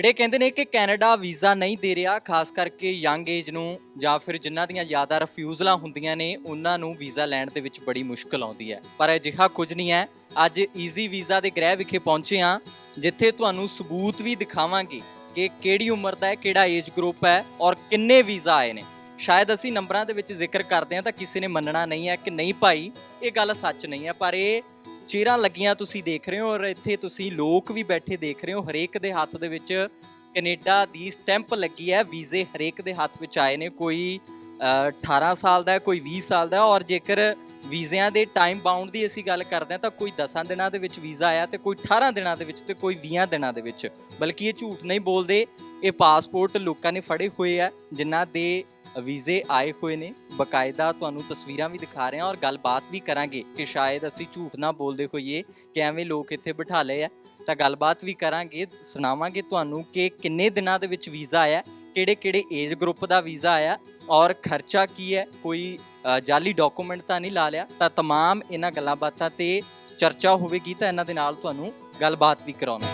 ਜਿਹੜੇ ਕਹਿੰਦੇ ਨੇ ਕਿ ਕੈਨੇਡਾ ਵੀਜ਼ਾ ਨਹੀਂ ਦੇ ਰਿਹਾ, ਖਾਸ ਕਰਕੇ ਯੰਗ ਏਜ ਨੂੰ ਜਾਂ ਫਿਰ ਜਿਨ੍ਹਾਂ ਦੀਆਂ ਜ਼ਿਆਦਾ ਰਿਫਿਊਜ਼ਲਾਂ ਹੁੰਦੀਆਂ ਨੇ, ਉਹਨਾਂ ਨੂੰ ਵੀਜ਼ਾ ਲੈਣ ਦੇ ਵਿੱਚ ਬੜੀ ਮੁਸ਼ਕਲ ਆਉਂਦੀ ਹੈ। ਪਰ ਅਜਿਹਾ ਕੁਝ ਨਹੀਂ ਹੈ। ਅੱਜ ਈਜ਼ੀ ਵੀਜ਼ਾ ਦੇ ਗ੍ਰਹਿ ਵਿਖੇ ਪਹੁੰਚੇ ਹਾਂ, ਜਿੱਥੇ ਤੁਹਾਨੂੰ ਸਬੂਤ ਵੀ ਦਿਖਾਵਾਂਗੇ ਕਿ ਕਿਹੜੀ ਉਮਰ ਦਾ ਹੈ, ਕਿਹੜਾ ਏਜ ਗਰੁੱਪ ਹੈ ਔਰ ਕਿੰਨੇ ਵੀਜ਼ਾ ਆਏ ਨੇ। ਸ਼ਾਇਦ ਅਸੀਂ ਨੰਬਰਾਂ ਦੇ ਵਿੱਚ ਜ਼ਿਕਰ ਕਰਦੇ ਹਾਂ ਤਾਂ ਕਿਸੇ ਨੇ ਮੰਨਣਾ ਨਹੀਂ ਹੈ ਕਿ ਨਹੀਂ ਭਾਈ, ਇਹ ਗੱਲ ਸੱਚ ਨਹੀਂ ਹੈ। ਪਰ ਇਹ ਚੇਰਾਂ ਲੱਗੀਆਂ ਤੁਸੀਂ ਦੇਖ ਰਹੇ ਹੋ ਔਰ ਇੱਥੇ ਤੁਸੀਂ ਲੋਕ ਵੀ ਬੈਠੇ ਦੇਖ ਰਹੇ ਹੋ। ਹਰੇਕ ਦੇ ਹੱਥ ਦੇ ਵਿੱਚ ਕੈਨੇਡਾ ਦੀ ਸਟੈਂਪ ਲੱਗੀ ਹੈ। ਵੀਜ਼ੇ ਹਰੇਕ ਦੇ ਹੱਥ ਵਿੱਚ ਆਏ ਨੇ। ਕੋਈ ਅ, 18 ਸਾਲ ਦਾ ਕੋਈ 20 ਸਾਲ ਦਾ ਔਰ ਜੇਕਰ ਵੀਜ਼ਿਆਂ ਦੇ ਟਾਈਮ ਬਾਉਂਡ ਦੀ ਅਸੀਂ ਗੱਲ ਕਰਦੇ ਹਾਂ ਤਾਂ ਕੋਈ 10 ਦਿਨਾਂ ਦੇ ਵਿੱਚ ਵੀਜ਼ਾ ਆਇਆ ਤੇ ਕੋਈ 18 ਦਿਨਾਂ ਦੇ ਵਿੱਚ ਤੇ ਕੋਈ 20 ਦਿਨਾਂ ਦੇ ਵਿੱਚ। ਬਲਕਿ ਇਹ ਝੂਠ ਨਹੀਂ ਬੋਲਦੇ। ਇਹ ਪਾਸਪੋਰਟ ਲੋਕਾਂ ਨੇ ਫੜੇ ਹੋਏ ਆ ਜਿਨ੍ਹਾਂ ਦੇ ਵੀਜ਼ੇ ਆਏ ਹੋਏ ਨੇ ਬਕਾਇਦਾ ਤੁਹਾਨੂੰ ਤਸਵੀਰਾਂ ਵੀ ਦਿਖਾ ਰਹੇ ਹਾਂ ਔਰ ਗੱਲਬਾਤ ਵੀ ਕਰਾਂਗੇ ਕਿ ਸ਼ਾਇਦ ਅਸੀਂ ਝੂਠ ਨਾ ਬੋਲਦੇ ਹੋਈਏ ਕਿ ਐਵੇਂ ਲੋਕ ਇੱਥੇ ਬਿਠਾ ਲਏ ਆ ਤਾਂ ਗੱਲਬਾਤ ਵੀ ਕਰਾਂਗੇ ਸੁਣਾਵਾਂਗੇ ਤੁਹਾਨੂੰ ਕਿ ਕਿੰਨੇ ਦਿਨਾਂ ਦੇ ਵਿੱਚ ਵੀਜ਼ਾ ਆਇਆ ਕਿਹੜੇ ਕਿਹੜੇ ਏਜ ਗਰੁੱਪ ਦਾ ਵੀਜ਼ਾ ਆਇਆ ਔਰ ਖਰਚਾ ਕੀ ਹੈ ਕੋਈ ਅ, ਜਾਲੀ ਡਾਕੂਮੈਂਟ ਤਾਂ ਨਹੀਂ ਲਾ ਲਿਆ ਤਾਂ तमाम ਇਹਨਾਂ ਗੱਲਾਂ ਬਾਤਾਂ ਤੇ ਚਰਚਾ ਹੋਵੇਗੀ ਤਾਂ ਇਹਨਾਂ ਦੇ ਨਾਲ ਤੁਹਾਨੂੰ ਗੱਲਬਾਤ ਵੀ ਕਰਾਉਣਾ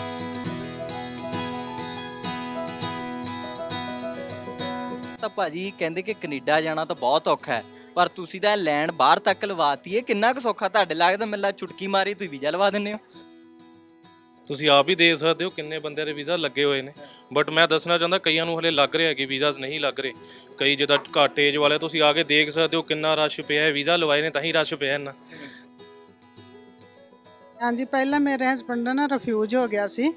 ਤਾਂ ਭਾਜੀ ਕਹਿੰਦੇ ਕਿ ਕੈਨੇਡਾ ਜਾਣਾ ਤਾਂ ਬਹੁਤ ਔਖਾ ਹੈ ਪਰ ਤੁਸੀਂ ਤਾਂ ਲੈਣ ਬਾਹਰ ਤੱਕ ਲਵਾਤੀ ਹੈ ਕਿੰਨਾ ਕੁ ਸੌਖਾ ਤੁਹਾਡੇ ਲੱਗਦਾ ਮੈਨੂੰ ਲੱਗਦਾ ਚੁਟਕੀ ਮਾਰੀ ਤੁਸੀਂ ਵੀਜ਼ਾ ਲਵਾ ਦਿੰਦੇ ਹੋ? ਤੁਸੀਂ ਆਪ ਹੀ ਦੇਖ ਸਕਦੇ ਹੋ ਕਿੰਨੇ ਬੰਦਿਆਂ ਦੇ ਵੀਜ਼ਾ ਲੱਗੇ ਹੋਏ ਨੇ ਬਟ ਮੈਂ ਦੱਸਣਾ ਚਾਹੁੰਦਾ ਕਈਆਂ ਨੂੰ ਹਲੇ ਲੱਗ ਰਿਹਾ ਕਿ ਵੀਜ਼ਾਸ ਨਹੀਂ ਲੱਗ ਰਹੇ ਕਈ ਜਿਹਦਾ ਘੱਟ ਏਜ ਵਾਲੇ ਤੁਸੀਂ ਆ ਕੇ ਦੇਖ ਸਕਦੇ ਹੋ ਕਿੰਨਾ ਰਸ਼ ਪਿਆ ਹੈ ਵੀਜ਼ਾ ਲਵਾਏ ਨੇ ਤਾਂ ਹੀ ਰਸ਼ ਪਿਆ ਇਹਨਾਂ ਹਾਂਜੀ ਪਹਿਲਾਂ ਮੇਰੇ ਹਸਬੰਡ ਦਾ ਨਾ ਰਿਫਿਊਜ ਹੋ ਗਿਆ ਸੀ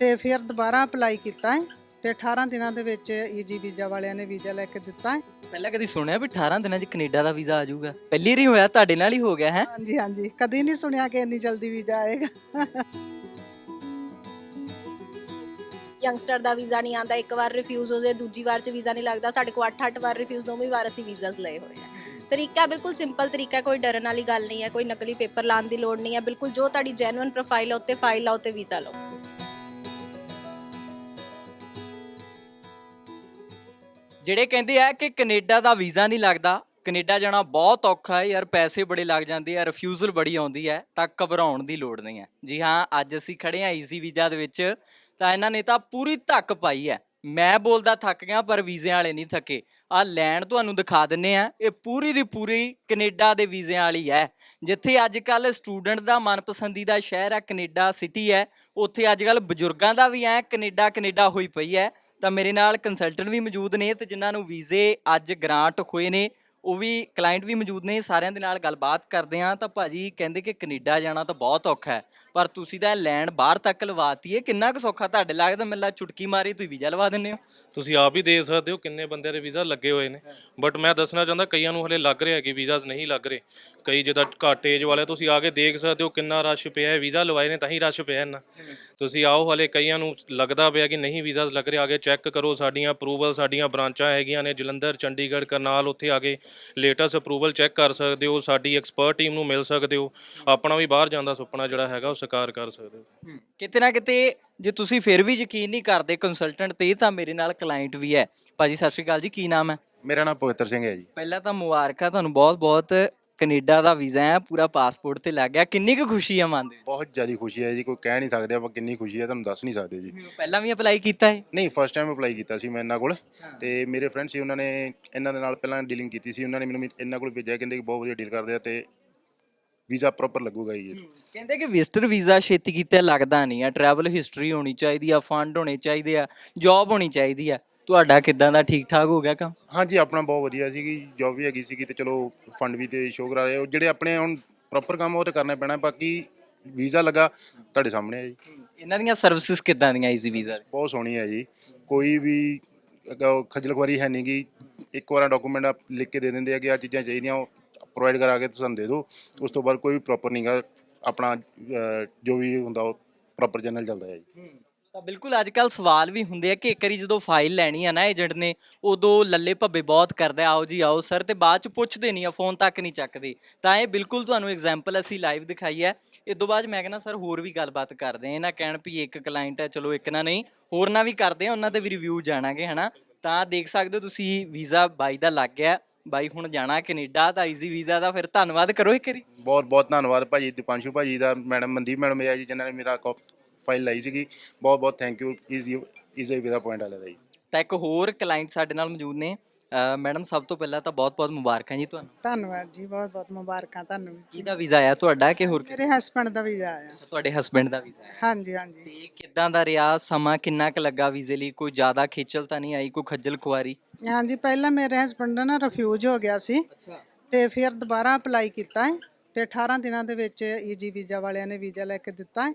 ਤੇ ਫਿਰ ਦੁਬਾਰਾ ਅਪਲਾਈ ਕੀਤਾ ਹੈ। ਤੇ 18 ਦਿਨਾਂ ਦੇ ਵਿੱਚ ਈਜੀ ਵੀਜ਼ਾ ਵਾਲਿਆਂ ਨੇ ਵੀਜ਼ਾ ਲੈ ਕੇ ਦਿੱਤਾ ਹੈ। ਪਹਿਲਾਂ ਕਦੀ ਸੁਣਿਆ ਵੀ 18 ਦਿਨਾਂ 'ਚ ਕੈਨੇਡਾ ਦਾ ਵੀਜ਼ਾ ਆ ਜਾਊਗਾ? ਪਹਿਲੀ ਵਾਰੀ ਹੋਇਆ ਤੁਹਾਡੇ ਨਾਲ ਹੀ ਹੋ ਗਿਆ ਹੈ? ਹਾਂਜੀ ਹਾਂਜੀ। ਕਦੀ ਨਹੀਂ ਸੁਣਿਆ ਕਿ ਇੰਨੀ ਜਲਦੀ ਵੀਜ਼ਾ ਆਏਗਾ। ਯੰਗਸਟਰ ਦਾ ਵੀਜ਼ਾ ਨਹੀਂ ਆਂਦਾ ਇੱਕ ਵਾਰ ਰਿਫਿਊਜ਼ ਹੋ ਜਾਏ ਦੂਜੀ ਵਾਰ ਚ ਵੀਜ਼ਾ ਨਹੀਂ ਲੱਗਦਾ। ਸਾਡੇ ਕੋਲ 8-8 ਵਾਰ ਰਿਫਿਊਜ਼ ਦੋਵੇਂ ਵਾਰ ਅਸੀਂ ਵੀਜ਼ਾਸ ਲਏ ਹੋਏ ਆ। ਤਰੀਕਾ ਬਿਲਕੁਲ ਸਿੰਪਲ ਤਰੀਕਾ ਕੋਈ ਡਰਨ ਵਾਲੀ ਗੱਲ ਨਹੀਂ ਹੈ ਕੋਈ ਨਕਲੀ ਪੇਪਰ ਲਾਉਣ ਦੀ ਲੋੜ ਨਹੀਂ ਹੈ। ਬਿਲਕੁਲ ਜੋ ਤੁਹਾਡੀ ਜੈਨੂਇਨ ਪ੍ਰੋਫਾਈਲ ਹੈ ਉੱਤੇ ਫਾਈਲ ਲਾਓ ਤੇ ਵੀਜ਼ਾ ਲਓ। ਜਿਹੜੇ ਕਹਿੰਦੇ ਆ ਕਿ ਕੈਨੇਡਾ ਦਾ ਵੀਜ਼ਾ ਨਹੀਂ ਲੱਗਦਾ, ਕੈਨੇਡਾ ਜਾਣਾ ਬਹੁਤ ਔਖਾ ਹੈ ਯਾਰ, ਪੈਸੇ ਬੜੇ ਲੱਗ ਜਾਂਦੇ ਆ ਰਿਫਿਊਜ਼ਲ ਬੜੀ ਆਉਂਦੀ ਹੈ, ਤਾਂ ਘਬਰਾਉਣ ਦੀ ਲੋੜ ਨਹੀਂ ਹੈ। ਜੀ ਹਾਂ, ਅੱਜ ਅਸੀਂ ਖੜੇ ਆ ਈਜ਼ੀ ਵੀਜ਼ਾ ਦੇ ਵਿੱਚ, ਤਾਂ ਇਹਨਾਂ ਨੇ ਤਾਂ ਪੂਰੀ ਧੱਕ ਪਾਈ ਹੈ। ਮੈਂ ਬੋਲਦਾ ਥੱਕ ਗਿਆ, ਪਰ ਵੀਜ਼ਿਆਂ ਵਾਲੇ ਨਹੀਂ ਥੱਕੇ। ਆ ਲੈਣ ਤੁਹਾਨੂੰ ਦਿਖਾ ਦਿੰਨੇ ਆ, ਇਹ ਪੂਰੀ ਦੀ ਪੂਰੀ ਕੈਨੇਡਾ ਦੇ ਵੀਜ਼ਿਆਂ ਵਾਲੀ ਹੈ। ਜਿੱਥੇ ਅੱਜ ਕੱਲ ਸਟੂਡੈਂਟ ਦਾ ਮਨਪਸੰਦੀਦਾ ਸ਼ਹਿਰ ਹੈ ਕੈਨੇਡਾ ਸਿਟੀ ਹੈ। ਉੱਥੇ ਅੱਜ ਕੱਲ ਬਜ਼ੁਰਗਾਂ ਦਾ ਵੀ ਐ ਕੈਨੇਡਾ ਕੈਨੇਡਾ ਹੋਈ ਪਈ ਹੈ। ਤਾਂ ਮੇਰੇ ਨਾਲ ਕੰਸਲਟੈਂਟ ਵੀ ਮੌਜੂਦ ਨੇ ਤੇ ਜਿਨ੍ਹਾਂ ਨੂੰ ਵੀਜ਼ੇ ਅੱਜ ਗ੍ਰਾਂਟ ਹੋਏ ਨੇ, ਉਹ ਵੀ ਕਲਾਇੰਟ ਵੀ ਮੌਜੂਦ ਨੇ, ਸਾਰਿਆਂ ਦੇ ਨਾਲ ਗੱਲਬਾਤ ਕਰਦੇ ਆ ਤਾਂ ਭਾਜੀ ਕਹਿੰਦੇ ਕਿ ਕੈਨੇਡਾ ਜਾਣਾ ਤਾਂ ਬਹੁਤ ਔਖਾ ਹੈ। ਪਰ ਤੁਸੀਂ ਤਾਂ ਇਹ ਲੈਣ ਬਾਹਰ ਤੱਕ ਲਵਾਤੀ ਹੈ ਕਿੰਨਾ ਕੁ ਸੌਖਾ ਤੁਹਾਡੇ ਲੱਗਦਾ? ਮੈਨੂੰ ਚੁਟਕੀ ਮਾਰੀ, ਤੁਸੀਂ ਵੀਜ਼ਾ ਲਵਾ ਦਿੰਦੇ ਹੋ। ਤੁਸੀਂ ਆਪ ਹੀ ਦੇਖ ਸਕਦੇ ਹੋ ਕਿੰਨੇ ਬੰਦੇ ਦੇ ਵੀਜ਼ਾ ਲੱਗੇ ਹੋਏ ਨੇ। ਬਟ ਮੈਂ ਦੱਸਣਾ ਚਾਹੁੰਦਾ, ਕਈਆਂ ਨੂੰ ਹਲੇ ਲੱਗ ਰਿਹਾ ਕਿ ਵੀਜ਼ਾਸ ਨਹੀਂ ਲੱਗ ਰਹੇ। ਕਈ ਜਿਹਦਾ ਘੱਟ ਏਜ ਵਾਲੇ, ਤੁਸੀਂ ਆ ਕੇ ਦੇਖ ਸਕਦੇ ਹੋ ਕਿੰਨਾ ਰਸ਼ ਪਿਆ ਹੈ, ਵੀਜ਼ਾ ਲਵਾਏ ਨੇ ਤਾਂ ਹੀ ਰਸ਼ ਪਿਆ ਇਹਨਾਂ ਤੁਸੀਂ ਆਓ ਹਲੇ, ਕਈਆਂ ਨੂੰ ਲੱਗਦਾ ਪਿਆ ਕਿ ਨਹੀਂ ਵੀਜ਼ਾਸ ਲੱਗ ਰਹੇ ਆ ਕੇ ਚੈੱਕ ਕਰੋ ਸਾਡੀਆਂ ਅਪਰੂਵਲ ਸਾਡੀਆਂ ਬ੍ਰਾਂਚਾਂ ਹੈਗੀਆਂ ਨੇ, ਜਲੰਧਰ, ਚੰਡੀਗੜ੍ਹ, ਕਰਨਾਲ, ਉੱਥੇ ਆ ਕੇ ਲੇਟੈਸਟ ਅਪਰੂਵਲ ਚੈੱਕ ਕਰ ਸਕਦੇ ਹੋ, ਸਾਡੀ ਐਕਸਪਰਟ ਟੀਮ ਨੂੰ ਮਿਲ ਸਕਦੇ ਹੋ। ਆਪਣਾ ਵੀ ਬਾਹਰ ਜਾਣ ਦਾ ਸੁਪਨਾ ਜਿਹੜਾ ਹੈਗਾ ਉਹ ਸਾਕਾਰ ਕਰ ਸਕਦੇ ਹੋ। ਕਿਤੇ ਨਾ ਕਿਤੇ ਜੇ ਤੁਸੀਂ ਫਿਰ ਵੀ ਯਕੀਨ ਨਹੀਂ ਕਰਦੇ ਕੰਸਲਟੈਂਟ ਤੇ ਤਾਂ ਮੇਰੇ ਨਾਲ ਕਲਾਇੰਟ ਵੀ ਹੈ। ਭਾਜੀ ਸਤਿ ਸ਼੍ਰੀ ਅਕਾਲ ਜੀ ਕੀ ਨਾਮ ਹੈ? ਮੇਰਾ ਨਾਮ ਪਵਿੱਤਰ ਸਿੰਘ ਹੈ ਜੀ। ਪਹਿਲਾਂ ਤਾਂ ਮੁਬਾਰਕਾਂ ਤੁਹਾਨੂੰ ਬਹੁਤ-ਬਹੁਤ ਕੈਨੇਡਾ ਦਾ ਵੀਜ਼ਾ ਹੈ ਪੂਰਾ ਪਾਸਪੋਰਟ ਤੇ ਲੱਗ ਗਿਆ। ਕਿੰਨੀ ਕੁ ਖੁਸ਼ੀ ਆ ਮਨ ਦੇ ਬਹੁਤ ਜ਼ਿਆਦਾ ਖੁਸ਼ੀ ਹੈ ਜੀ ਕੋਈ ਕਹਿ ਨਹੀਂ ਸਕਦੇ ਆਪਾਂ ਕਿੰਨੀ ਖੁਸ਼ੀ ਹੈ ਤੁਹਾਨੂੰ ਦੱਸ ਨਹੀਂ ਸਕਦੇ ਜੀ? ਪਹਿਲਾਂ ਵੀ ਅਪਲਾਈ ਕੀਤਾ ਹੈ? ਨਹੀਂ ਫਸਟ ਟਾਈਮ ਅਪਲਾਈ ਕੀਤਾ ਸੀ ਮੈਂ ਇਹਨਾਂ ਕੋਲ। ਤੇ ਮੇਰੇ ਫਰੈਂਡ ਸੀ ਉਹਨਾਂ ਨੇ ਇਹਨਾਂ ਦੇ ਨਾਲ ਪਹਿਲਾਂ ਡੀਲਿੰਗ ਕੀਤੀ ਸੀ ਉਹਨਾਂ ਨੇ ਮੈਨੂੰ ਇਹਨਾਂ ਕੋਲ ਭੇਜਿਆ ਕਹਿੰਦੇ ਕਿ ਬਹੁਤ ਵਧੀਆ ਡੀਲ ਕਰਦੇ ਆ ਤੇ ਵੀਜ਼ਾ ਪ੍ਰੋਪਰ ਲੱਗੂਗਾ ਜੀ ਕਹਿੰਦੇ ਕਿ ਵਿਜ਼ਟਰ ਵੀਜ਼ਾ ਛੇਤੀ ਕੀਤਾ ਲੱਗਦਾ ਨਹੀਂ ਆ ਟਰੈਵਲ ਹਿਸਟਰੀ ਹੋਣੀ ਚਾਹੀਦੀ ਆ ਫੰਡ ਹੋਣੇ ਚਾਹੀਦੇ ਆ ਜੌਬ ਹੋਣੀ ਚਾਹੀਦੀ ਆ। ਤੁਹਾਡਾ ਕਿਦਾਂ ਦਾ ਠੀਕ ਠਾਕ ਹੋ ਗਿਆ ਕੰਮ? ਹਾਂਜੀ ਆਪਣਾ ਬਹੁਤ ਵਧੀਆ ਸੀਗੀ ਜੌਬ ਵੀ ਹੈਗੀ ਸੀਗੀ ਤੇ ਚਲੋ ਫੰਡ ਵੀ ਤੇ ਸ਼ੋਅ ਕਰਾ ਰਹੇ ਉਹ ਜਿਹੜੇ ਆਪਣੇ ਹੁਣ ਪ੍ਰੋਪਰ ਕੰਮ ਉਹ ਤੇ ਕਰਨਾ ਪੈਣਾ ਬਾਕੀ ਵੀਜ਼ਾ ਲੱਗਾ ਤੁਹਾਡੇ ਸਾਹਮਣੇ ਹੈ ਜੀ। ਇਹਨਾਂ ਦੀਆਂ ਸਰਵਿਸਿਜ਼ ਕਿਦਾਂ ਦੀਆਂ ਈਜ਼ੀ ਵੀਜ਼ਾ ਬਹੁਤ ਸੋਹਣੀ ਹੈ ਜੀ। ਕੋਈ ਵੀ ਖੱਜਲ ਖੁਆਰੀ ਹੈ ਨਹੀਂ ਗੀ ਇੱਕ ਵਾਰ ਡਾਕੂਮੈਂਟ ਲਿਖ ਕੇ ਦੇ ਦਿੰਦੇ ਆ ਕਿ ਆ ਚੀਜ਼ਾਂ ਚਾਹੀਦੀਆਂ ਉਹ ਪ੍ਰੋਵਾਈਡ ਕਰਾ ਕੇ ਤੁਹਾਨੂੰ ਦੇ ਦਿਓ। ਉਸ ਤੋਂ ਬਾਅਦ ਕੋਈ ਪ੍ਰੋਪਰ ਨਹੀਂਗਾ ਆਪਣਾ ਅਹ, ਜੋ ਵੀ ਹੁੰਦਾ ਉਹ ਪ੍ਰੋਪਰ ਜਨਰਲ ਚੱਲਦਾ ਹੈ ਜੀ। ਤਾਂ ਬਿਲਕੁਲ ਅੱਜ ਕੱਲ ਸਵਾਲ ਵੀ ਹੁੰਦੇ ਆ ਕਿ ਇੱਕ ਵਾਰੀ ਜਦੋਂ ਫਾਈਲ ਲੈਣੀ ਆ ਨਾ ਏਜੰਟ ਨੇ ਉਦੋਂ ਲੱਲੇ ਭੱਬੇ ਬਹੁਤ ਕਰਦਾ ਆਓ ਜੀ ਆਓ ਸਰ ਤੇ ਬਾਅਦ ਚ ਪੁੱਛਦੇ ਨਹੀਂ ਆ ਫੋਨ ਤੱਕ ਨਹੀਂ ਚੱਕਦੇ। ਤਾਂ ਇਹ ਬਿਲਕੁਲ ਤੁਹਾਨੂੰ ਐਗਜ਼ਾਮਪਲ ਅਸੀਂ ਲਾਈਵ ਦਿਖਾਈ ਹੈ। ਇਸ ਤੋਂ ਬਾਅਦ ਮੈਂ ਕਹਿੰਦਾ ਸਰ ਹੋਰ ਵੀ ਗੱਲਬਾਤ ਕਰਦੇ ਆ ਇਹਨਾਂ ਕਹਿਣ ਵੀ ਇੱਕ ਕਲਾਇੰਟ ਹੈ ਚਲੋ ਇੱਕ ਨਾ ਨਹੀਂ ਹੋਰ ਨਾ ਵੀ ਕਰਦੇ ਆ ਉਹਨਾਂ ਦੇ ਵੀ ਰਿਵਿਊ ਜਾਣਾਂਗੇ ਹਨਾ? ਤਾਂ ਦੇਖ ਸਕਦੇ ਹੋ ਤੁਸੀਂ ਵੀਜ਼ਾ ਬਾਈ ਦਾ ਲੱਗ ਗਿਆ। ਬਾਈ ਹੁਣ ਜਾਣਾ ਕੈਨੇਡਾ ਤਾਂ ਈਜ਼ੀ ਵੀਜ਼ਾ ਦਾ ਫਿਰ ਧੰਨਵਾਦ ਕਰੋ ਇੱਕ ਵਾਰੀ। ਬਹੁਤ ਬਹੁਤ ਧੰਨਵਾਦ ਭਾਜੀ ਦੀਪਾਂਸ਼ੂ ਭਾਜੀ ਦਾ ਮੈਡਮ ਮਨਦੀਪ ਮੈਡਮ ਜੀ ਜਿਨ੍ਹਾਂ ਨੇ ਮੇਰਾ ਫਾਈਲ ਲਾਈ ਸੀਗੀ। ਬਹੁਤ ਬਹੁਤ thank you easy easy visa point ਵਾਲੇ ਦਾ ਜੀ। ਤਾਂ ਇੱਕ ਹੋਰ ਕਲਾਇੰਟ ਸਾਡੇ ਨਾਲ ਮੌਜੂਦ ਨੇ। ਮੈਡਮ ਸਭ ਤੋਂ ਪਹਿਲਾਂ ਤਾਂ ਬਹੁਤ-ਬਹੁਤ ਮੁਬਾਰਕਾਂ ਜੀ ਤੁਹਾਨੂੰ। ਧੰਨਵਾਦ ਜੀ ਬਹੁਤ ਬਹੁਤ ਮੁਬਾਰਕਾਂ ਤੁਹਾਨੂੰ ਵੀ ਜੀ। ਕਿਹਦਾ ਵੀਜ਼ਾ ਆਇਆ ਤੁਹਾਡਾ ਕਿ ਹੋਰ ਮੇਰੇ ਹਸਬੰਡ ਦਾ ਵੀਜ਼ਾ ਆਇਆ। ਤੁਹਾਡੇ ਹਸਬੰਡ ਦਾ ਵੀਜ਼ਾ ਆਇਆ। ਹਾਂਜੀ ਹਾਂਜੀ। ਤੇ ਕਿੱਦਾਂ ਦਾ ਰਿਹਾ ਸਮਾਂ ਕਿੰਨਾ ਕੁ ਲੱਗਾ ਵੀਜ਼ੇ ਲਈ? ਕੋਈ ਜ਼ਿਆਦਾ ਖੇਚਲ ਤਾਂ ਨਹੀਂ ਆਈ ਕੋਈ ਖੱਜਲ ਖੁਆਰੀ? ਹਾਂਜੀ ਪਹਿਲਾਂ ਮੇਰੇ ਹਸਬੰਡ ਨਾ ਰਿਫਿਊਜ਼ ਹੋ ਗਿਆ ਸੀ। ਅੱਛਾ। ਤੇ ਫਿਰ ਦੁਬਾਰਾ ਅਪਲਾਈ ਕੀਤਾ ਹੈ। ਤੇ 18 ਦਿਨਾਂ ਦੇ ਵਿੱਚ ਈਜੀ ਵੀਜ਼ਾ ਵਾਲਿਆਂ ਨੇ ਵੀਜ਼ਾ ਲੈ ਕੇ ਦਿੱਤਾ ਹੈ।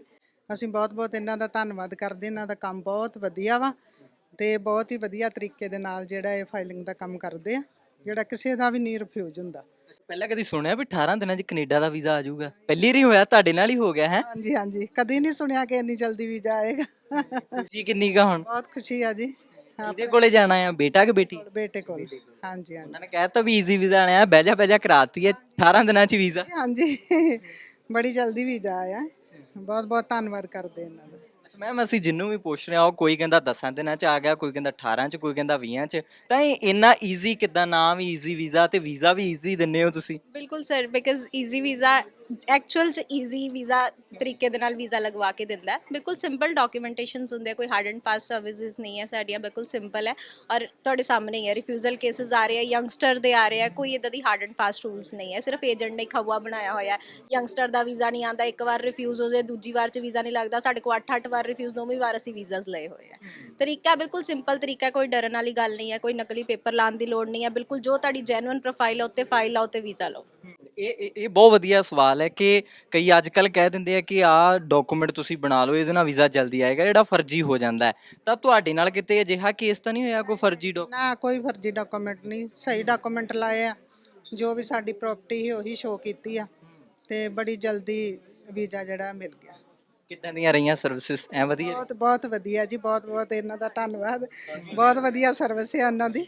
ਅਸੀਂ ਬਹੁਤ-ਬਹੁਤ ਇਹਨਾਂ ਦਾ ਧੰਨਵਾਦ ਕਰਦੇ ਇਹਨਾਂ ਦਾ ਕੰਮ ਬਹੁਤ ਵਧੀਆ ਵਾ। ਤੇ ਬਹੁਤ ਹੀ ਵਧੀਆ ਤਰੀਕੇ ਦੇ ਨਾਲ ਜਿਹੜਾ ਇਹ ਫਾਈਲਿੰਗ ਦਾ ਕੰਮ ਕਰਦੇ ਆ ਜਿਹੜਾ ਕਿਸੇ ਦਾ ਵੀ ਨਹੀਂ ਰਿਫਿਊਜ਼ ਹੁੰਦਾ। ਪਹਿਲਾਂ ਕਦੀ ਸੁਣਿਆ ਵੀ 18 ਦਿਨਾਂ 'ਚ ਕੈਨੇਡਾ ਦਾ ਵੀਜ਼ਾ ਆ ਜਾਊਗਾ? ਪਹਿਲੀ ਵਾਰੀ ਹੋਇਆ ਤੁਹਾਡੇ ਨਾਲ ਹੀ ਹੋ ਗਿਆ ਹੈ? ਹਾਂਜੀ ਹਾਂਜੀ। ਕਦੀ ਨਹੀਂ ਸੁਣਿਆ ਕਿ ਇੰਨੀ ਜਲਦੀ ਵੀਜ਼ਾ ਆਏਗਾ। ਖੁਸ਼ੀ ਕਿੰਨੀ ਕਾ ਹੁਣ? ਬਹੁਤ ਖੁਸ਼ੀ ਆ ਜੀ। ਕਿਹਦੇ ਕੋਲੇ ਜਾਣਾ ਆ? ਬੇਟਾ ਕਿ ਬੇਟੀ? ਬੇਟੇ ਕੋਲ। ਹਾਂਜੀ ਹਾਂਜੀ। ਉਹਨਾਂ ਨੇ ਕਹਿਤਾ ਵੀ ਈਜ਼ੀ ਵੀਜ਼ਾ ਆਇਆ ਬਹਿ ਜਾ ਬਹਿ ਜਾ ਕਰਾਤੀ ਹੈ 18 ਦਿਨਾਂ 'ਚ ਵੀਜ਼ਾ। ਹਾਂਜੀ। ਬੜੀ ਜਲਦੀ ਵੀਜ਼ਾ ਆਇਆ। ਬਹੁਤ ਬਹੁਤ ਧੰਨਵਾਦ ਕਰਦੇ ਇਹਨਾਂ ਦਾ। ਅੱਛਾ ਮੈਮ ਅਸੀਂ ਜਿੰਨੂੰ ਵੀ ਪੁੱਛ ਰਹੇ ਹਾਂ, ਉਹ ਕੋਈ ਕਹਿੰਦਾ 10 ਦਿਨਾਂ 'ਚ ਆ ਗਿਆ, ਕੋਈ ਕਹਿੰਦਾ 18 'ਚ, ਕੋਈ ਕਹਿੰਦਾ 20 'ਚ, ਤਾਂ ਇਹ ਇੰਨਾ ਈਜ਼ੀ ਕਿਦਾਂ ਨਾਮ ਈਜ਼ੀ ਵੀਜ਼ਾ ਤੇ ਵੀਜ਼ਾ ਵੀ ਈਜ਼ੀ ਦਿੰਨੇ ਹੋ ਤੁਸੀਂ? ਬਿਲਕੁਲ sir because easy visa actual ਚ ਈਜ਼ੀ ਵੀਜ਼ਾ ਤਰੀਕੇ ਦੇ ਨਾਲ ਵੀਜ਼ਾ ਲਗਵਾ ਕੇ ਦਿੰਦਾ ਹੈ। ਬਿਲਕੁਲ ਸਿੰਪਲ ਡਾਕੂਮੈਂਟੇਸ਼ਨਸ ਹੁੰਦੇ ਆ, ਕੋਈ ਹਾਰਡ ਐਂਡ ਫਾਸਟ ਸਰਵਿਸਿਜ਼ ਨਹੀਂ ਹੈ ਸਾਡੀਆਂ ਬਿਲਕੁਲ ਸਿੰਪਲ ਹੈ। ਔਰ ਤੁਹਾਡੇ ਸਾਹਮਣੇ ਹੀ ਹੈ ਰਿਫਿਊਜ਼ਲ ਕੇਸਸ ਆ ਰਹੇ ਆ ਯੰਗਸਟਰ ਦੇ ਆ ਰਹੇ ਆ ਕੋਈ ਇਦਾਂ ਦੀ ਹਾਰਡ ਐਂਡ ਫਾਸਟ ਰੂਲਸ ਨਹੀਂ ਹੈ। ਸਿਰਫ ਏਜੰਟ ਨੇ ਖਵਾ ਬਣਾਇਆ ਹੋਇਆ ਹੈ। ਯੰਗਸਟਰ ਦਾ ਵੀਜ਼ਾ ਨਹੀਂ ਆਂਦਾ ਇੱਕ ਵਾਰ ਰਿਫਿਊਜ਼ ਹੋ ਜਾਏ ਦੂਜੀ ਵਾਰ ਚ ਵੀਜ਼ਾ ਨਹੀਂ ਲੱਗਦਾ ਸਾਡੇ ਕੋਲ 8-8 ਵਾਰ ਰਿਫਿਊਜ਼ ਦੋਵੇਂ ਵਾਰ ਅਸੀਂ ਵੀਜ਼ਾਸ ਲਏ ਹੋਏ ਆ। ਤਰੀਕਾ ਬਿਲਕੁਲ ਸਿੰਪਲ ਤਰੀਕਾ ਕੋਈ ਡਰਨ ਵਾਲੀ ਗੱਲ ਨਹੀਂ ਹੈ ਕੋਈ ਨਕਲੀ ਪੇਪਰ ਲਾਉਣ ਦੀ ਲੋੜ ਨਹੀਂ ਹੈ। ਬਿਲਕੁਲ ਜੋ ਤੁਹਾਡੀ ਜੈਨੂਇਨ ਪ੍ਰੋਫਾਈਲ ਹੈ ਉੱਤੇ ਫਾਈਲ ਲਾਓ ਤੇ ਵੀਜ਼ਾ ਲਓ। ਇਹ ਇਹ- ਬਹੁਤ ਵਧੀਆ ਸਵਾਲ ਹੈ ਕਿ ਕਈ ਅੱਜ ਕੱਲ ਕਹਿ ਦਿੰਦੇ ਆ ਕਿ ਆਹ ਡਾਕੂਮੈਂਟ ਤੁਸੀਂ ਬਣਾ ਲਓ ਇਹਦੇ ਨਾਲ ਵੀਜ਼ਾ ਜਲਦੀ ਆਏਗਾ ਜਿਹੜਾ ਫਰਜ਼ੀ ਹੋ ਜਾਂਦਾ ਹੈ। ਤਾਂ ਤੁਹਾਡੇ ਨਾਲ ਕਿਤੇ ਅਜਿਹਾ ਕੇਸ ਤਾਂ ਨਹੀਂ ਹੋਇਆ ਕੋਈ ਫਰਜ਼ੀ ਡਾਕ ਨਾ ਕੋਈ ਫਰਜ਼ੀ ਡਾਕੂਮੈਂਟ ਨਹੀਂ। ਸਹੀ ਡਾਕੂਮੈਂਟ ਲਾਏ ਆ। ਜੋ ਵੀ ਸਾਡੀ ਪ੍ਰਾਪਰਟੀ ਸੀ ਉਹੀ ਸ਼ੋਅ ਕੀਤੀ ਆ। ਤੇ ਬੜੀ ਜਲਦੀ ਵੀਜ਼ਾ ਜਿਹੜਾ ਮਿਲ ਗਿਆ। ਕਿੱਦਾਂ ਦੀਆਂ ਰਹੀਆਂ ਸਰਵਿਸਿਜ਼ ਐ ਵਧੀਆ? ਬਹੁਤ ਬਹੁਤ ਵਧੀਆ ਜੀ ਬਹੁਤ ਬਹੁਤ। ਇਹਨਾਂ ਦਾ ਧੰਨਵਾਦ। ਬਹੁਤ ਵਧੀਆ ਸਰਵਿਸ ਹੈ ਇਹਨਾਂ ਦੀ।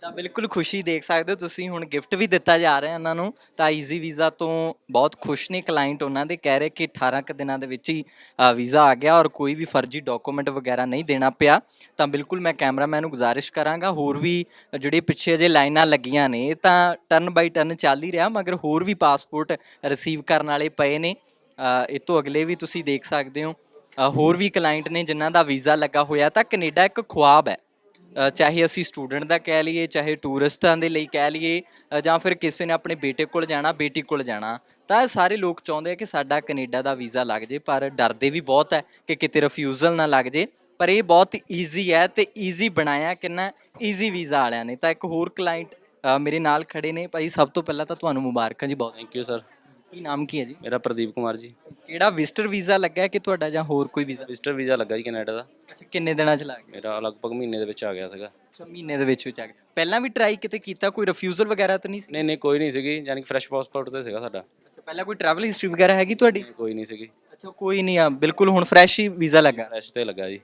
ਤਾਂ ਬਿਲਕੁਲ ਖੁਸ਼ੀ ਦੇਖ ਸਕਦੇ ਹੋ, ਤੁਸੀਂ ਹੁਣ ਗਿਫਟ ਵੀ ਦਿੱਤਾ ਜਾ ਰਿਹਾ ਉਹਨਾਂ ਨੂੰ, ਤਾਂ ਈਜ਼ੀ ਵੀਜ਼ਾ ਤੋਂ ਬਹੁਤ ਖੁਸ਼ ਨੇ ਕਲਾਇੰਟ ਉਹਨਾਂ ਦੇ, ਕਹਿ ਰਹੇ ਕਿ 18 ਕੁ ਦਿਨਾਂ ਦੇ ਵਿੱਚ ਹੀ ਵੀਜ਼ਾ ਆ ਗਿਆ ਔਰ ਕੋਈ ਵੀ ਫਰਜ਼ੀ ਡਾਕੂਮੈਂਟ ਵਗੈਰਾ ਨਹੀਂ ਦੇਣਾ ਪਿਆ, ਤਾਂ ਬਿਲਕੁਲ ਮੈਂ ਕੈਮਰਾਮੈਨ ਨੂੰ ਗੁਜ਼ਾਰਿਸ਼ ਕਰਾਂਗਾ, ਹੋਰ ਵੀ ਜਿਹੜੇ ਪਿੱਛੇ ਜੇ ਲਾਈਨਾਂ ਲੱਗੀਆਂ ਨੇ, ਤਾਂ ਟਰਨ ਬਾਈ ਟਰਨ ਚੱਲ ਹੀ ਰਿਹਾ, ਮਗਰ ਹੋਰ ਵੀ ਪਾਸਪੋਰਟ ਰਿਸੀਵ ਕਰਨ ਵਾਲੇ ਪਏ ਨੇ ਇਹ ਤੋਂ ਅਗਲੇ ਵੀ ਤੁਸੀਂ ਦੇਖ ਸਕਦੇ ਹੋ ਹੋਰ ਵੀ ਕਲਾਇੰਟ ਨੇ ਜਿਨ੍ਹਾਂ ਦਾ ਵੀਜ਼ਾ ਲੱਗਾ ਹੋਇਆ, ਤਾਂ ਕੈਨੇਡਾ ਇੱਕ ਖੁਆਬ ਹੈ। ਚਾਹੇ ਅਸੀਂ ਸਟੂਡੈਂਟ ਦਾ ਕਹਿ ਲਈਏ, ਚਾਹੇ ਟੂਰਿਸਟਾਂ ਦੇ ਲਈ ਕਹਿ ਲਈਏ ਜਾਂ ਫਿਰ ਕਿਸੇ ਨੇ ਆਪਣੇ ਬੇਟੇ ਕੋਲ ਜਾਣਾ, ਬੇਟੀ ਕੋਲ ਜਾਣਾ, ਤਾਂ ਇਹ ਸਾਰੇ ਲੋਕ ਚਾਹੁੰਦੇ ਆ ਕਿ ਸਾਡਾ ਕੈਨੇਡਾ ਦਾ ਵੀਜ਼ਾ ਲੱਗ ਜੇ, ਪਰ ਡਰਦੇ ਵੀ ਬਹੁਤ ਹੈ ਕਿ ਕਿਤੇ ਰਿਫਿਊਜ਼ਲ ਨਾ ਲੱਗ ਜੇ। ਪਰ ਇਹ ਬਹੁਤ ਈਜ਼ੀ ਹੈ ਤੇ ਈਜ਼ੀ ਬਣਾਇਆ ਕਿੰਨਾ ਈਜ਼ੀ ਵੀਜ਼ਾ ਵਾਲਿਆਂ ਨੇ। ਤਾਂ ਇੱਕ ਹੋਰ ਕਲਾਇੰਟ ਮੇਰੇ ਨਾਲ ਖੜੇ ਨੇ। ਭਾਈ, ਸਭ ਤੋਂ ਪਹਿਲਾਂ ਤਾਂ ਤੁਹਾਨੂੰ ਮੁਬਾਰਕਾਂ ਜੀ ਬਹੁਤ। ਥੈਂਕ ਯੂ ਸਰ ਕੀ ਨਾਮ ਕੀ ਹੈ ਜੀ? ਮੇਰਾ ਪ੍ਰਦੀਪ ਕੁਮਾਰ ਜੀ। ਕਿਹੜਾ ਵਿਜ਼ਟਰ ਵੀਜ਼ਾ ਲੱਗਾ ਹੈ ਕਿ ਤੁਹਾਡਾ ਜਾਂ ਹੋਰ ਕੋਈ ਵੀਜ਼ਾ ਵਿਜ਼ਟਰ ਵੀਜ਼ਾ ਲੱਗਾ ਜੀ ਕੈਨੇਡਾ ਦਾ। ਅੱਛਾ ਕਿੰਨੇ ਦਿਨਾਂ ਚ ਲੱਗ ਗਿਆ? ਮੇਰਾ ਲਗਭਗ ਮਹੀਨੇ ਦੇ ਵਿੱਚ ਆ ਗਿਆ ਸੀਗਾ। ਅੱਛਾ ਮਹੀਨੇ ਦੇ ਵਿੱਚ ਵਿੱਚ ਆ ਗਿਆ। ਪਹਿਲਾਂ ਵੀ ਟਰਾਈ ਕਿਤੇ ਕੀਤਾ? ਕੋਈ ਰਿਫਿਊਜ਼ਲ ਵਗੈਰਾ ਤਾਂ ਨਹੀਂ ਸੀ? ਨਹੀਂ ਨਹੀਂ ਕੋਈ ਨਹੀਂ ਸੀਗੀ। ਯਾਨੀ ਕਿ ਫਰੈਸ਼ ਪਾਸਪੋਰਟ ਤੇ ਸੀਗਾ ਸਾਡਾ। ਅੱਛਾ ਪਹਿਲਾਂ ਕੋਈ ਟਰੈਵਲ ਹਿਸਟਰੀ ਵਗੈਰਾ ਹੈਗੀ ਤੁਹਾਡੀ? ਨਹੀਂ, ਕੋਈ ਨਹੀਂ ਸੀਗੀ। ਅੱਛਾ ਕੋਈ ਨਹੀਂ ਆ ਬਿਲਕੁਲ ਹੁਣ ਫਰੈਸ਼ ਹੀ ਵੀਜ਼ਾ ਲੱਗਾ। ਫਰੈਸ਼ ਤੇ ਲੱਗਾ ਜੀ।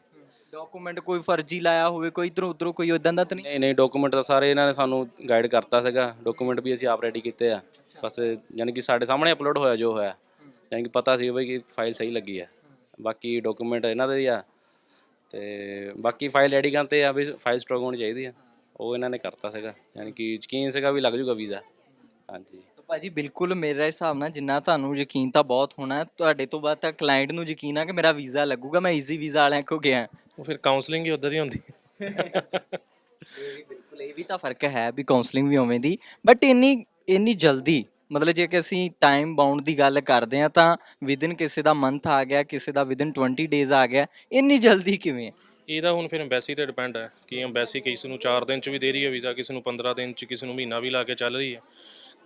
ਡਾਕੂਮੈਂਟ ਕੋਈ ਫਰਜ਼ੀ ਲਾਇਆ ਹੋਵੇ ਕੋਈ ਇਧਰੋਂ ਉਧਰੋਂ ਕੋਈ ਇਦਾਂ ਦਾ ਤਾਂ ਨਹੀਂ? ਨਹੀਂ ਨਹੀਂ ਡਾਕੂਮੈਂਟ ਤਾਂ ਸਾਰੇ ਇਹਨਾਂ ਨੇ ਸਾਨੂੰ ਗਾਈਡ ਕਰਤਾ ਸੀਗਾ। ਡਾਕੂਮੈਂਟ ਵੀ ਅਸੀਂ ਆਪ ਰੈਡੀ ਕੀਤੇ ਆ। ਬਸ ਯਾਨੀ ਕਿ ਸਾਡੇ ਸਾਹਮਣੇ ਅਪਲੋਡ ਹੋਇਆ ਜੋ ਹੋਇਆ। ਯਾਨੀ ਕਿ ਪਤਾ ਸੀ ਬਈ ਕਿ ਫਾਈਲ ਸਹੀ ਲੱਗੀ ਆ। ਬਾਕੀ ਡਾਕੂਮੈਂਟ ਇਹਨਾਂ ਦੇ ਹੀ ਆ। ਤੇ ਬਾਕੀ ਫਾਈਲ ਰੈਡੀ ਕਰਨ ਤੇ ਆ ਵੀ ਫਾਈਲ ਸਟਰੋਂਗ ਹੋਣੀ ਚਾਹੀਦੀ ਆ। ਉਹ ਇਹਨਾਂ ਨੇ ਕਰਤਾ ਸੀਗਾ। ਯਾਨੀ ਕਿ ਯਕੀਨ ਸੀਗਾ ਵੀ ਲੱਗ ਜੂਗਾ ਵੀਜ਼ਾ। ਹਾਂਜੀ। ਭਾਜੀ ਬਿਲਕੁਲ ਮੇਰੇ ਹਿਸਾਬ ਨਾਲ ਜਿੰਨਾ ਤੁਹਾਨੂੰ ਯਕੀਨ ਤਾਂ ਬਹੁਤ ਹੋਣਾ ਹੈ, ਤੁਹਾਡੇ ਤੋਂ ਬਾਅਦ ਤਾਂ ਕਲਾਇੰਟ ਨੂੰ ਯਕੀਨ ਆ ਕਿ ਮੇਰਾ ਵੀਜ਼ਾ ਲੱਗੂਗਾ ਮੈਂ ਈਜ਼ੀ ਵੀਜ਼ਾ ਵਾਲਿਆਂ ਕੋ ਗਿਆ। ਉਹ ਫਿਰ ਕਾਉਂਸਲਿੰਗ ਹੀ ਉਧਰ ਹੀ ਹੁੰਦੀ। ਬਿਲਕੁਲ ਇਹ ਵੀ ਤਾਂ ਫ਼ਰਕ ਹੈ ਵੀ ਕਾਉਂਸਲਿੰਗ ਵੀ ਉਵੇਂ ਦੀ ਬਟ ਇੰਨੀ ਇੰਨੀ ਜਲਦੀ ਮਤਲਬ ਜੇ ਕਿ ਅਸੀਂ ਟਾਈਮ ਬਾਉਂਡ ਦੀ ਗੱਲ ਕਰਦੇ ਆ ਤਾਂ ਵਿਦਿਨ ਕਿਸੇ ਦਾ ਮੰਥ ਆ ਗਿਆ ਕਿਸੇ ਦਾ ਵਿਦਿਨ 20 ਡੇਜ਼ ਆ ਗਿਆ ਇੰਨੀ ਜਲਦੀ ਕਿਵੇਂ ਇਹਦਾ ਹੁਣ ਫਿਰ ਐਮਬੈਸੀ ਤੇ ਡਿਪੈਂਡ ਹੈ ਕਿ ਐਮਬੈਸੀ ਕਿਸ ਨੂੰ 4 ਦਿਨ ਚ ਵੀ ਦੇ ਰਹੀ ਹੈ ਵੀਜ਼ਾ ਕਿਸ ਨੂੰ 15 ਦਿਨ ਚ ਕਿਸ ਨੂੰ ਮਹੀਨਾ ਵੀ ਲਾ ਕੇ ਚੱਲ ਰਹੀ ਹੈ।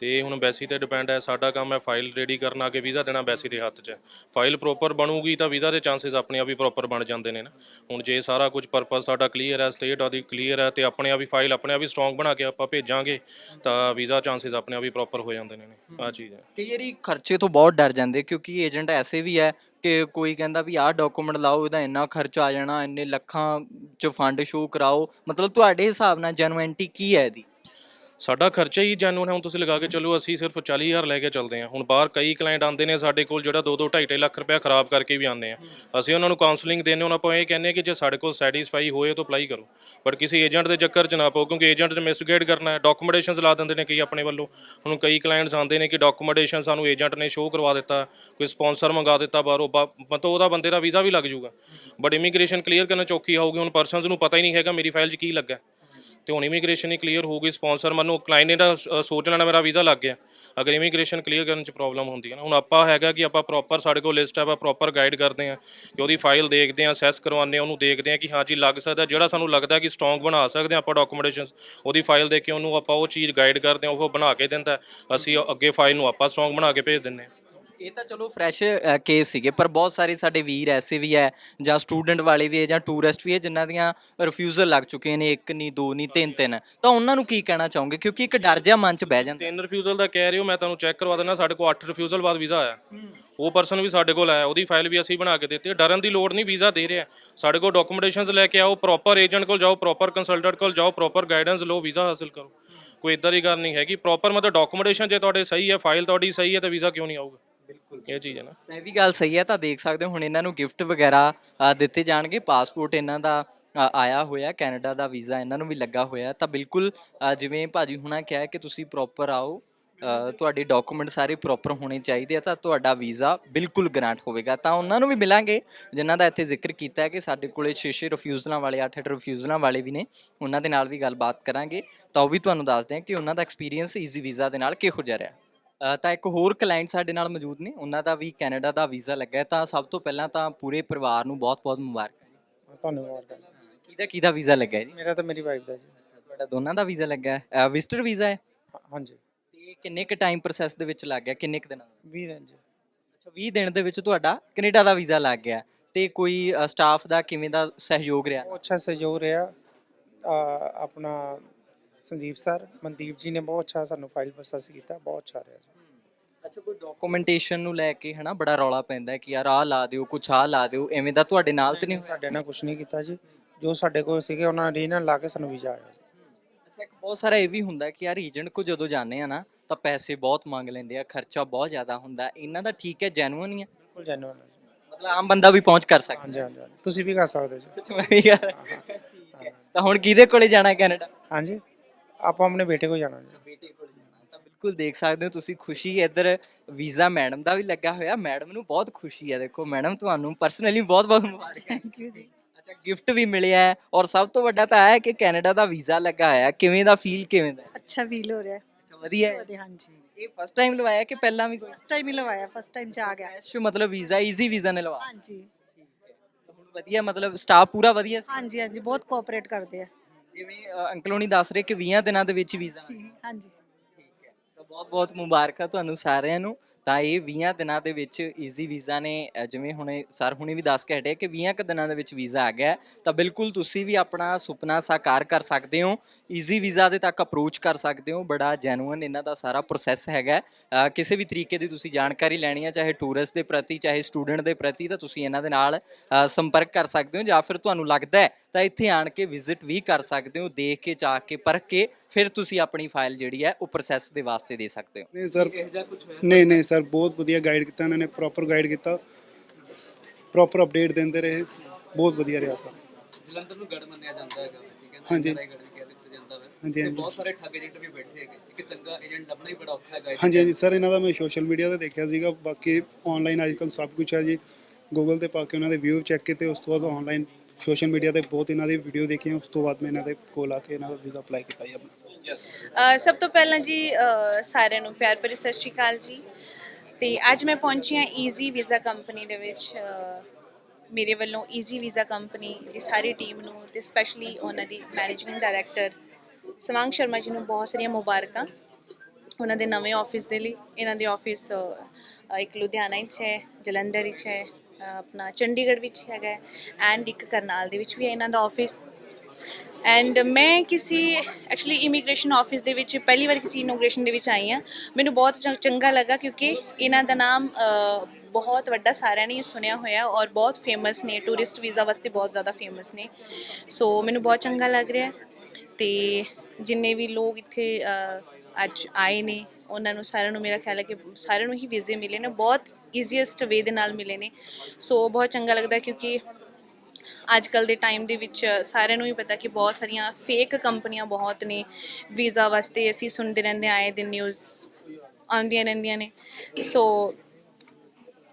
ਤੇ ਹੁਣ ਬੈਸੀ ਤੇ ਡਿਪੈਂਡ ਹੈ, ਸਾਡਾ ਕੰਮ ਹੈ ਫਾਈਲ ਰੈਡੀ ਕਰਨਾ ਕਿ ਵੀਜ਼ਾ ਦੇਣਾ ਬੈਸੀ ਦੇ ਹੱਥ 'ਚ। ਫਾਈਲ ਪ੍ਰੋਪਰ ਬਣੂਗੀ ਤਾਂ ਵੀਜ਼ਾ ਦੇ ਚਾਂਸਸ ਆਪਣੇ ਆਪ ਹੀ ਪ੍ਰੋਪਰ ਬਣ ਜਾਂਦੇ ਨੇ ਨਾ। ਹੁਣ ਜੇ ਸਾਰਾ ਕੁਝ ਪਰਪਸ ਸਾਡਾ ਕਲੀਅਰ ਹੈ ਸਟੇਟ ਆਦੀ ਕਲੀਅਰ ਹੈ ਤੇ ਆਪਣੇ ਆਪ ਹੀ ਫਾਈਲ ਆਪਣੇ ਆਪ ਹੀ ਸਟਰੋਂਗ ਬਣਾ ਕੇ ਆਪਾਂ ਭੇਜਾਂਗੇ, ਤਾਂ ਵੀਜ਼ਾ ਚਾਂਸਸ ਆਪਣੇ ਆਪ ਹੀ ਪ੍ਰੋਪਰ ਹੋ ਜਾਂਦੇ ਨੇ ਆ ਚੀਜ਼ ਹੈ। ਕਈ ਵਾਰੀ ਖਰਚੇ ਤੋਂ ਬਹੁਤ ਡਰ ਜਾਂਦੇ, ਕਿਉਂਕਿ ਏਜੰਟ ਐਸੇ ਵੀ ਹੈ ਕਿ ਕੋਈ ਕਹਿੰਦਾ ਵੀ ਆਹ ਡਾਕੂਮੈਂਟ ਲਾਓ ਇਹਦਾ ਇੰਨਾ ਖਰਚਾ ਆ ਜਾਣਾ, ਇੰਨੇ ਲੱਖਾਂ ਚ ਫੰਡ ਸ਼ੋ ਕਰਾਓ। ਮਤਲਬ ਤੁਹਾਡੇ ਹਿਸਾਬ ਨਾਲ ਜੈਨੂਇਨਟੀ ਕੀ ਹੈ ਇਹਦੀ? ਸਾਡਾ ਖਰਚਾ ਹੀ ਜੈਨੂਨ ਹੈ, ਹੁਣ ਤੁਸੀਂ ਲਗਾ ਕੇ ਚੱਲੋ, ਅਸੀਂ ਸਿਰਫ 40000 ਲੈ ਕੇ ਚੱਲਦੇ ਹਾਂ। ਹੁਣ ਬਾਹਰ ਕਈ ਕਲਾਇੰਟ ਆਉਂਦੇ ਨੇ ਸਾਡੇ ਕੋਲ, ਜਿਹੜਾ 2-2 2.5 ਲੱਖ ਰੁਪਇਆ ਖਰਾਬ ਕਰਕੇ ਵੀ ਆਉਂਦੇ ਆ। ਅਸੀਂ ਉਹਨਾਂ ਨੂੰ ਕਾਉਂਸਲਿੰਗ ਦਿੰਦੇ ਉਹਨਾਂ ਆਪਾਂ ਇਹ ਕਹਿੰਦੇ ਆ ਕਿ ਜੇ ਸਾਡੇ ਕੋਲ ਸੈਟੀਸਫਾਈ ਹੋਏ ਤਾਂ ਅਪਲਾਈ ਕਰੋ। ਬਟ ਕਿਸੇ ਏਜੰਟ ਦੇ ਚੱਕਰ 'ਚ ਨਾ ਪਾਓ, ਕਿਉਂਕਿ ਏਜੰਟ ਨੇ ਮਿਸਗਾਈਡ ਕਰਨਾ ਹੈ। ਡਾਕੂਮੈਂਟੇਸ਼ਨਸ ਲਾ ਦਿੰਦੇ ਨੇ ਕਈ ਆਪਣੇ ਵੱਲੋਂ। ਹੁਣ ਕਈ ਕਲਾਇੰਟਸ ਆਉਂਦੇ ਨੇ ਕਿ ਡਾਕੂਮੈਂਟੇਸ਼ਨ ਸਾਨੂੰ ਏਜੰਟ ਨੇ ਸ਼ੋਅ ਕਰਵਾ ਦਿੱਤਾ, ਕੋਈ ਸਪਾਂਸਰ ਮੰਗਾ ਦਿੱਤਾ ਬਾਹਰੋਂ, ਬਾ- ਮਤਲਬ ਉਹਦਾ ਬੰਦੇ ਦਾ ਵੀਜ਼ਾ ਵੀ ਲੱਗ ਜਾਊਗਾ। ਬਟ ਇਮੀਗ੍ਰੇਸ਼ਨ ਕਲੀਅਰ ਕਰਨਾ ਚੌਕੀ ਹੋਊਗੀ ਹੁਣ ਪਰਸਨਸ ਨੂੰ ਪਤਾ ਹੀ ਨਹੀਂ ਹੈਗਾ, ਮੇਰੀ ਫਾਈਲ 'ਚ ਕੀ ਲੱਗਾ ਤੇ ਹੁਣ ਇਮੀਗ੍ਰੇਸ਼ਨ ਹੀ ਕਲੀਅਰ ਹੋਊਗੀ ਸਪਾਂਸਰ ਮੈਨੂੰ ਕਲਾਇੰਟ ਨੇ ਤਾਂ ਸ- ਸੋਚ ਲੈਣਾ ਮੇਰਾ ਵੀਜ਼ਾ ਲੱਗ ਗਿਆ। ਅਗਰ ਇਮੀਗ੍ਰੇਸ਼ਨ ਕਲੀਅਰ ਕਰਨ ਚ ਪ੍ਰੋਬਲਮ ਹੁੰਦੀ ਹੈ ਨਾ। ਹੁਣ ਆਪਾਂ ਹੈਗਾ ਕਿ ਆਪਾਂ ਪ੍ਰੋਪਰ ਸਾਡੇ ਕੋਲ ਲਿਸਟ ਹੈ ਆਪਾਂ ਪ੍ਰੋਪਰ ਗਾਈਡ ਕਰਦੇ ਹਾਂ ਕਿ ਉਹਦੀ ਫਾਈਲ ਦੇਖਦੇ ਹਾਂ ਅਸੈਸ ਕਰਵਾਉਂਦੇ ਹਾਂ, ਉਹਨੂੰ ਦੇਖਦੇ ਹਾਂ ਕਿ ਹਾਂ ਜੀ ਲੱਗ ਸਕਦਾ, ਜਿਹੜਾ ਸਾਨੂੰ ਲੱਗਦਾ ਕਿ ਸਟਰੋਂਗ ਬਣਾ ਸਕਦੇ ਹਾਂ ਆਪਾਂ ਡਾਕੂਮੈਂਟੇਸ਼ਨ ਉਹਦੀ ਫਾਈਲ ਦੇਖ ਕੇ ਉਹਨੂੰ ਆਪਾਂ ਉਹ ਚੀਜ਼ ਗਾਈਡ ਕਰਦੇ ਹਾਂ, ਉਹ ਬਣਾ ਕੇ ਦਿੰਦਾ। ਹੈ। ਅਸੀਂ ਅੱਗੇ ਫਾਈਲ ਨੂੰ ਆਪਾਂ ਸਟਰੋਂਗ ਬਣਾ ਕੇ ਭੇਜ ਦਿੰਦੇ ਹਾਂ। ਇਹ ਤਾਂ ਚਲੋ ਫਰੈਸ਼ ਕੇਸ ਸੀਗੇ, ਪਰ ਬਹੁਤ ਸਾਰੇ ਸਾਡੇ ਵੀਰ ਐਸੇ ਵੀ ਹੈ, ਜਾਂ ਸਟੂਡੈਂਟ ਵਾਲੇ ਵੀ ਹੈ, ਜਾਂ ਟੂਰਿਸਟ ਵੀ ਹੈ, ਜਿਨ੍ਹਾਂ ਦੀਆਂ ਰਿਫਿਊਜ਼ਲ ਲੱਗ ਚੁੱਕੇ ਨੇ, ਇੱਕ ਨਹੀਂ ਦੋ ਨਹੀਂ ਤਿੰਨ ਤਿੰਨ। ਤਾਂ ਉਹਨਾਂ ਨੂੰ ਕੀ ਕਹਿਣਾ ਚਾਹੋਗੇ? ਕਿਉਂਕਿ ਇੱਕ ਡਰ ਜਿਹਾ ਮਨ 'ਚ ਬਹਿ ਜਾਂਦਾ। ਤਿੰਨ ਰਿਫਿਊਜ਼ਲ ਦਾ ਕਹਿ ਰਹੇ ਹੋ, ਮੈਂ ਤੁਹਾਨੂੰ ਚੈੱਕ ਕਰਵਾ ਦਿੰਦਾ, ਸਾਡੇ ਕੋਲ 8 ਰਿਫਿਊਜ਼ਲ ਬਾਅਦ ਵੀਜ਼ਾ ਆਇਆ। ਉਹ ਪਰਸਨ ਵੀ ਸਾਡੇ ਕੋਲ ਆਇਆ ਉਹਦੀ ਫਾਈਲ ਵੀ ਅਸੀਂ ਬਣਾ ਕੇ ਦਿੱਤੀ ਡਰਨ ਦੀ ਲੋੜ ਨਹੀਂ ਵੀਜ਼ਾ ਦੇ ਰਿਹਾ। ਸਾਡੇ ਕੋਲ ਡਾਕੂਮੈਂਟੇਸ਼ਨਸ ਲੈ ਕੇ ਆਓ ਪ੍ਰੋਪਰ ਏਜੰਟ ਕੋਲ ਜਾਓ ਪ੍ਰੋਪਰ ਕੰਸਲਟੈਂਟ ਕੋਲ ਜਾਓ ਪ੍ਰੋਪਰ ਗਾਈਡੈਂਸ ਲਓ ਵੀਜ਼ਾ ਹਾਸਲ ਕਰੋ। ਕੋਈ ਇਦਾਂ ਦੀ ਗੱਲ ਨਹੀਂ ਹੈਗੀ। ਪ੍ਰੋਪਰ ਮਤਲਬ ਡਾਕੂਮੈਂਟੇਸ਼ਨ ਜੇ ਤੁਹਾਡੇ ਸਹੀ ਹੈ ਫਾਈਲ ਤੁਹਾਡੀ ਸਹੀ ਹੈ, ਤਾਂ ਵੀਜ਼ਾ ਕਿਉਂ ਨਹੀਂ ਆਊਗਾ? ਬਿਲਕੁਲ ਇਹ ਚੀਜ਼ ਹੈ ਨਾ। ਇਹ ਵੀ ਗੱਲ ਸਹੀ ਹੈ ਤਾਂ ਦੇਖ ਸਕਦੇ ਹੋ ਹੁਣ ਇਹਨਾਂ ਨੂੰ ਗਿਫਟ ਵਗੈਰਾ ਅ, ਦਿੱਤੇ ਜਾਣਗੇ। ਪਾਸਪੋਰਟ ਇਹਨਾਂ ਦਾ ਅ, ਆਇਆ ਹੋਇਆ ਕੈਨੇਡਾ ਦਾ ਵੀਜ਼ਾ ਇਹਨਾਂ ਨੂੰ ਵੀ ਲੱਗਾ ਹੋਇਆ। ਤਾਂ ਬਿਲਕੁਲ ਅ, ਜਿਵੇਂ ਭਾਜੀ ਹੁਣਾਂ ਕਿਹਾ ਹੈ ਕਿ ਤੁਸੀਂ ਪ੍ਰੋਪਰ ਆਓ ਅ, ਤੁਹਾਡੇ ਡਾਕੂਮੈਂਟ ਸਾਰੇ ਪ੍ਰੋਪਰ ਹੋਣੇ ਚਾਹੀਦੇ ਆ ਤਾਂ ਤੁਹਾਡਾ ਵੀਜ਼ਾ ਬਿਲਕੁਲ ਗ੍ਰਾਂਟ ਹੋਵੇਗਾ। ਤਾਂ ਉਹਨਾਂ ਨੂੰ ਵੀ ਮਿਲਾਂਗੇ ਜਿਨ੍ਹਾਂ ਦਾ ਇੱਥੇ ਜ਼ਿਕਰ ਕੀਤਾ ਹੈ ਕਿ ਸਾਡੇ ਕੋਲੇ 6-6 ਰਿਫਿਊਜ਼ਲਾਂ ਵਾਲੇ 8-8 ਰਿਫਿਊਜ਼ਲਾਂ ਵਾਲੇ ਵੀ ਨੇ ਉਹਨਾਂ ਦੇ ਨਾਲ ਵੀ ਗੱਲਬਾਤ ਕਰਾਂਗੇ। ਤਾਂ ਉਹ ਵੀ ਤੁਹਾਨੂੰ ਦੱਸਦੇ ਹਾਂ ਕਿ ਉਹਨਾਂ ਦਾ ਐਕਸਪੀਰੀਅੰਸ ਈਜ਼ੀ ਵੀਜ਼ਾ ਦੇ ਨਾਲ ਕਿਹੋ ਜਿਹਾ ਰਿਹਾ। ਤਾਂ ਇੱਕ ਹੋਰ ਕਲਾਇੰਟ ਸਾਡੇ ਨਾਲ ਮੌਜੂਦ ਨੇ। ਉਹਨਾਂ ਦਾ ਵੀ ਕੈਨੇਡਾ ਦਾ ਵੀਜ਼ਾ ਲੱਗਾ ਹੈ। ਤਾਂ ਸਭ ਤੋਂ ਪਹਿਲਾਂ ਤਾਂ ਪੂਰੇ ਪਰਿਵਾਰ ਨੂੰ ਬਹੁਤ-ਬਹੁਤ ਮੁਬਾਰਕਾਂ ਧੰਨਵਾਦ ਕਿਹਦਾ ਕਿਹਦਾ ਵੀਜ਼ਾ ਲੱਗਾ ਹੈ ਜੀ? ਮੇਰਾ ਤਾਂ ਮੇਰੀ ਵਾਈਫ ਦਾ ਜੀ। ਤੁਹਾਡਾ ਦੋਨਾਂ ਦਾ ਵੀਜ਼ਾ ਲੱਗਾ ਹੈ। ਵਿਜ਼ਟਰ ਵੀਜ਼ਾ ਹੈ? ਹਾਂ- ਹਾਂਜੀ। ਤੇ ਕਿੰਨੇ ਕੁ ਟਾਈਮ ਪ੍ਰੋਸੈਸ ਦੇ ਵਿੱਚ ਲੱਗ ਗਿਆ? ਕਿੰਨੇ ਕੁ ਦਿਨਾਂ ਦਾ? 20 ਦਿਨ ਜੀ। ਅੱਛਾ 20 ਦਿਨ ਦੇ ਵਿੱਚ ਤੁਹਾਡਾ ਕੈਨੇਡਾ ਦਾ ਵੀਜ਼ਾ ਲੱਗ ਗਿਆ। ਤੇ ਕੋਈ ਸਟਾਫ ਦਾ ਕਿਵੇਂ ਦਾ ਸਹਿਯੋਗ ਰਿਹਾ? ਅੱਛਾ ਸਹਿਯੋਗ ਰਿਹਾ। ਆਪਣਾ ਸੰਦੀਪ ਸਰ ਮਨਦੀਪ ਜੀ ਨੇ ਬਹੁਤ ਅੱਛਾ ਸਾਨੂੰ ਫਾਈਲ ਪ੍ਰੋਸੈਸ ਕੀਤਾ ਬਹੁਤ ਅੱਛਾ ਰਿਹਾ ਜੀ। ਅੱਛਾ ਕੋਈ ਡਾਕੂਮੈਂਟੇਸ਼ਨ ਨੂੰ ਲੈ ਕੇ ਹਨਾ ਬੜਾ ਰੌਲਾ ਪੈਂਦਾ ਹੈ ਕਿ ਯਾਰ ਆਹ ਲਾ ਦਿਓ ਕੁਛ ਆਹ ਲਾ ਦਿਓ ਐਵੇਂ ਦਾ ਤੁਹਾਡੇ ਨਾਲ ਤੇ ਨਹੀਂ ਹੋਇਆ? ਸਾਡੇ ਨਾਲ ਕੁਝ ਨਹੀਂ ਕੀਤਾ ਜੀ। ਜੋ ਸਾਡੇ ਕੋਲ ਸੀਗੇ ਉਹਨਾਂ ਨੇ ਰੀਨਲ ਲਾ ਕੇ ਸਾਨੂੰ ਵੀਜ਼ਾ ਆਇਆ ਜੀ। ਅੱਛਾ ਇੱਕ ਬਹੁਤ ਸਾਰਾ ਇਹ ਵੀ ਹੁੰਦਾ ਕਿ ਯਾਰ ਏਜੰਟ ਕੋ ਜਦੋਂ ਜਾਂਦੇ ਆ ਨਾ ਤਾਂ ਪੈਸੇ ਬਹੁਤ ਮੰਗ ਲੈਂਦੇ ਆ ਖਰਚਾ ਬਹੁਤ ਜ਼ਿਆਦਾ ਹੁੰਦਾ ਇਹਨਾਂ ਦਾ ਠੀਕ ਹੈ ਜੈਨੂਇਨ ਹੀ ਹੈ? ਬਿਲਕੁਲ ਜੈਨੂਅਨ ਮਤਲਬ ਆਮ ਬੰਦਾ ਵੀ ਪਹੁੰਚ ਕਰ ਸਕਦਾ ਹਾਂਜੀ ਹਾਂਜੀ ਹਾਂਜੀ। ਤੁਸੀਂ ਵੀ ਕਰ ਸਕਦੇ ਜੀ। ਕੁਛ ਮੈਂ ਵੀ ਯਾਰ ਠੀਕ ਹੈ ਤਾਂ ਹੁਣ ਕਿਹਦੇ ਕੋਲੇ ਜਾਣਾ ਕੈਨੇਡਾ? ਹਾਂਜੀ। ਆਪਾਂ ਆਪਣੇ ਬੇਟੇ ਕੋਲ ਜਾਣਾ ਜੀ। ਬੇਟੇ ਕੋਲ ਜਾਣਾ ਤਾਂ ਬਿਲਕੁਲ ਦੇਖ ਸਕਦੇ ਹੋ ਤੁਸੀਂ ਖੁਸ਼ੀ ਇੱਧਰ ਵੀਜ਼ਾ ਮੈਡਮ ਦਾ ਵੀ ਲੱਗਾ ਹੋਇਆ। ਮੈਡਮ ਨੂੰ ਬਹੁਤ ਖੁਸ਼ੀ ਹੈ। ਦੇਖੋ ਮੈਡਮ ਤੁਹਾਨੂੰ ਪਰਸਨਲੀ ਬਹੁਤ ਬਹੁਤ ਮੁਬਾਰਕਾਂ। ਥੈਂਕ ਯੂ ਜੀ। ਅੱਛਾ ਗਿਫਟ ਵੀ ਮਿਲਿਆ ਹੈ। ਔਰ ਸਭ ਤੋਂ ਵੱਡਾ ਤਾਂ ਹੈ ਕਿ ਕੈਨੇਡਾ ਦਾ ਵੀਜ਼ਾ ਲੱਗਾ ਹੋਇਆ। ਕਿਵੇਂ ਦਾ ਫੀਲ ਕਿਵੇਂ ਦਾ? ਅੱਛਾ ਫੀਲ ਹੋ ਰਿਹਾ ਹੈ। ਅੱਛਾ ਵਧੀਆ ਹੈ। ਵਧੀਆ ਹਾਂਜੀ। ਇਹ ਫਸਟ ਟਾਈਮ ਲਵਾਇਆ ਕਿ ਪਹਿਲਾਂ ਵੀ ਕੋਈ? ਫਸਟ ਟਾਈਮ ਹੀ ਲਵਾਇਆ ਫਸਟ ਟਾਈਮ ਚ ਆ ਗਿਆ। ਫਰੈਸ਼ ਮਤਲਬ ਵੀਜ਼ਾ ਈਜ਼ੀ ਵੀਜ਼ਾ ਨੇ ਲਵਾ ਹਾਂਜੀ। ਹੁਣ ਵਧੀਆ ਮਤਲਬ ਸਟਾਫ ਪੂਰਾ ਵਧੀਆ ਸੀ? ਹਾਂਜੀ ਹਾਂਜੀ ਬਹੁਤ ਕੋਆਪਰੇਟ ਕਰਦੇ ਆ। ਜਿਵੇਂ ਅ, ਅੰਕਲ ਹੋਣੀ ਦੱਸ ਰਹੇ ਕਿ 20 ਦਿਨਾਂ ਦੇ ਵਿੱਚ ਵੀਜ਼ਾ ਹਾਂਜੀ। ਠੀਕ ਹੈ। ਤਾਂ ਬਹੁਤ ਬਹੁਤ ਮੁਬਾਰਕਾਂ ਤੁਹਾਨੂੰ ਸਾਰਿਆਂ ਨੂੰ। ਤਾਂ ਇਹ 20 ਦਿਨਾਂ ਦੇ ਵਿੱਚ ਈਜ਼ੀ ਵੀਜ਼ਾ ਨੇ ਜਿਵੇਂ ਹੁਣੇ ਸਰ ਹੁਣੇ ਵੀ ਦੱਸ ਕੇ ਹਟੇ ਕਿ 20 ਕੁ ਦਿਨਾਂ ਦੇ ਵਿੱਚ ਵੀਜ਼ਾ ਆ ਗਿਆ ਤਾਂ ਬਿਲਕੁਲ ਤੁਸੀਂ ਵੀ ਆਪਣਾ ਸੁਪਨਾ ਸਾਕਾਰ ਕਰ ਸਕਦੇ ਹੋ ਈਜ਼ੀ ਵੀਜ਼ਾ ਦੇ ਤੱਕ ਅਪਰੋਚ ਕਰ ਸਕਦੇ ਹੋ ਬੜਾ ਜੈਨੂਇਨ ਇਹਨਾਂ ਦਾ ਸਾਰਾ ਪ੍ਰੋਸੈਸ ਹੈਗਾ ਕਿਸੇ ਵੀ ਤਰੀਕੇ ਦੀ ਤੁਸੀਂ ਜਾਣਕਾਰੀ ਲੈਣੀ ਹੈ ਚਾਹੇ ਟੂਰਿਸਟ ਦੇ ਪ੍ਰਤੀ ਚਾਹੇ ਸਟੂਡੈਂਟ ਦੇ ਪ੍ਰਤੀ ਤਾਂ ਤੁਸੀਂ ਇਹਨਾਂ ਦੇ ਨਾਲ ਸੰਪਰਕ ਕਰ ਸਕਦੇ ਹੋ ਜਾਂ ਫਿਰ ਤੁਹਾਨੂੰ ਲੱਗਦਾ ਹੈ ਤਾਂ ਇੱਥੇ ਆਣ ਕੇ ਵਿਜ਼ਿਟ ਵੀ ਕਰ ਸਕਦੇ ਹੋ ਦੇਖ ਕੇ ਜਾ ਕੇ ਪਰਖ ਕੇ ਫਿਰ ਤੁਸੀਂ ਆਪਣੀ ਫਾਈਲ ਜਿਹੜੀ ਹੈ ਉਹ ਪ੍ਰੋਸੈਸ ਦੇ ਵਾਸਤੇ ਦੇ ਸਕਦੇ ਹੋ। ਨਹੀਂ ਸਰ ਨਹੀਂ ਨਹੀਂ ਸਰ ਬਹੁਤ ਵਧੀਆ ਗਾਈਡ ਕੀਤਾ ਇਹਨਾਂ ਨੇ ਪ੍ਰੋਪਰ ਗਾਈਡ ਕੀਤਾ। ਪ੍ਰੋਪਰ ਅਪਡੇਟ ਦਿੰਦੇ ਰਹੇ। ਬਹੁਤ ਵਧੀਆ ਰਿਹਾ ਸਰ। ਜਲੰਧਰ ਨੂੰ ਗੜ ਮੰਨਿਆ ਜਾਂਦਾ ਹੈਗਾ ਠੀਕ ਹੈ ਨਾ? ਹਾਂਜੀ। NRI ਗੜ ਵੀ ਕਹਿ ਦਿੱਤਾ ਜਾਂਦਾ ਹੈ ਹਾਂਜੀ, ਤੇ ਹਾਂਜੀ। ਬਹੁਤ ਸਾਰੇ ਠੱਗ ਏਜੰਟ ਵੀ ਬੈਠੇ ਹੈਗੇ। ਇੱਕ ਚੰਗਾ ਏਜੰਟ ਲੱਭਣਾ ਹੀ ਬੜਾ ਔਖਾ ਹੈਗਾ ਹਾਂਜੀ ਹਾਂਜੀ। ਸਰ ਇਹਨਾਂ ਦਾ ਮੈਂ ਸੋਸ਼ਲ ਮੀਡੀਆ ਤੇ ਦੇਖਿਆ ਸੀਗਾ। ਬਾਕੀ ਆਨਲਾਈਨ ਅੱਜਕੱਲ ਸਭ ਕੁਝ ਹੈ ਜੀ। ਗੂਗਲ ਤੇ ਪਾ ਕੇ ਉਹਨਾਂ ਦੇ ਵਿਊ ਚੈੱਕ ਕੀਤੇ। ਉਸ ਤੋਂ ਬਾਅਦ ਆਨਲਾਈਨ ਸੋਸ਼ਲ ਮੀਡੀਆ ਤੇ ਬਹੁਤ ਇਹਨਾਂ ਦੀ ਵੀਡੀਓ ਦੇਖੀਆਂ ਉਸ ਤੋਂ ਬਾਅਦ ਮੈਂ ਇਹਨਾਂ ਦੇ ਕੋਲ ਆ ਕੇ ਇਹਨਾਂ ਦਾ ਵੀਜ਼ਾ ਅਪਲਾਈ ਕੀਤਾ ਜੀ ਆਪਣਾ। ਅ, ਸਭ ਤੋਂ ਪਹਿਲਾਂ ਜੀ ਅ, ਸਾਰਿਆਂ ਨੂੰ ਪਿਆਰ ਭਰੀ ਸਤਿ ਸ਼੍ਰੀ ਅਕਾਲ ਜੀ। ਤੇ ਅੱਜ ਮੈਂ ਪਹੁੰਚੀ ਹਾਂ ਈਜ਼ੀ ਵੀਜ਼ਾ ਕੰਪਨੀ ਦੇ ਵਿੱਚ ਮੇਰੇ ਵੱਲੋਂ ਈਜ਼ੀ ਵੀਜ਼ਾ ਕੰਪਨੀ ਦੀ ਸਾਰੀ ਟੀਮ ਨੂੰ ਤੇ ਸਪੈਸ਼ਲੀ ਉਹਨਾਂ ਦੀ ਮੈਨੇਜਿੰਗ ਡਾਇਰੈਕਟਰ ਸਵਾਂਗ ਸ਼ਰਮਾ ਜੀ ਨੂੰ ਬਹੁਤ ਸਾਰੀਆਂ ਮੁਬਾਰਕਾਂ। ਉਹਨਾਂ ਦੇ ਨਵੇਂ ਆਫਿਸ ਦੇ ਲਈ, ਇਹਨਾਂ ਦੇ ਆਫਿਸ ਇੱਕ ਲੁਧਿਆਣਾ ਵਿੱਚ ਹੈ, ਜਲੰਧਰ ਵਿੱਚ ਹੈ ਆਪਣਾ ਚੰਡੀਗੜ੍ਹ ਵਿੱਚ ਹੈਗਾ ਐਂਡ ਇੱਕ ਕਰਨਾਲ ਦੇ ਵਿੱਚ ਵੀ ਹੈ ਇਹਨਾਂ ਦਾ ਆਫਿਸ ਐਂਡ ਮੈਂ ਕਿਸੇ ਐਕਚੁਅਲੀ ਇਮੀਗ੍ਰੇਸ਼ਨ ਆਫਿਸ ਦੇ ਵਿੱਚ ਪਹਿਲੀ ਵਾਰ ਕਿਸੇ ਇਨੋਗ੍ਰੇਸ਼ਨ ਦੇ ਵਿੱਚ ਆਈ ਹਾਂ ਮੈਨੂੰ ਬਹੁਤ ਚ ਚੰਗਾ ਲੱਗਾ ਕਿਉਂਕਿ ਇਹਨਾਂ ਦਾ ਨਾਮ ਅ, ਬਹੁਤ ਵੱਡਾ ਸਾਰਿਆਂ ਨੇ ਸੁਣਿਆ ਹੋਇਆ ਔਰ ਬਹੁਤ ਫੇਮਸ ਨੇ ਟੂਰਿਸਟ ਵੀਜ਼ਾ ਵਾਸਤੇ ਬਹੁਤ ਜ਼ਿਆਦਾ ਫੇਮਸ ਨੇ ਸੋ ਮੈਨੂੰ ਬਹੁਤ ਚੰਗਾ ਲੱਗ ਰਿਹਾ ਹੈ ਤੇ ਜਿੰਨੇ ਵੀ ਲੋਕ ਇੱਥੇ ਅ, ਅੱਜ ਆਏ ਨੇ ਉਹਨਾਂ ਨੂੰ ਸਾਰਿਆਂ ਨੂੰ ਮੇਰਾ ਖਿਆਲ ਹੈ ਕਿ ਸਾਰਿਆਂ ਨੂੰ ਹੀ ਵੀਜ਼ੇ ਮਿਲੇ ਨੇ ਬਹੁਤ ਈਜ਼ੀਐਸਟ ਵੇ ਦੇ ਨਾਲ ਮਿਲੇ ਨੇ ਸੋ ਬਹੁਤ ਚੰਗਾ ਲੱਗਦਾ ਕਿਉਂਕਿ ਅੱਜ ਕੱਲ ਦੇ ਟਾਈਮ ਦੇ ਵਿੱਚ ਸਾਰਿਆਂ ਨੂੰ ਹੀ ਪਤਾ ਕਿ ਬਹੁਤ ਸਾਰੀਆਂ ਫੇਕ ਕੰਪਨੀਆਂ ਬਹੁਤ ਨੇ। ਵੀਜ਼ਾ ਵਾਸਤੇ ਅਸੀਂ ਸੁਣਦੇ ਰਹਿੰਦੇ ਆਏ ਦਿਨ ਨਿਊਜ਼ ਆਉਂਦੀਆਂ ਰਹਿੰਦੀਆਂ ਨੇ। ਸੋ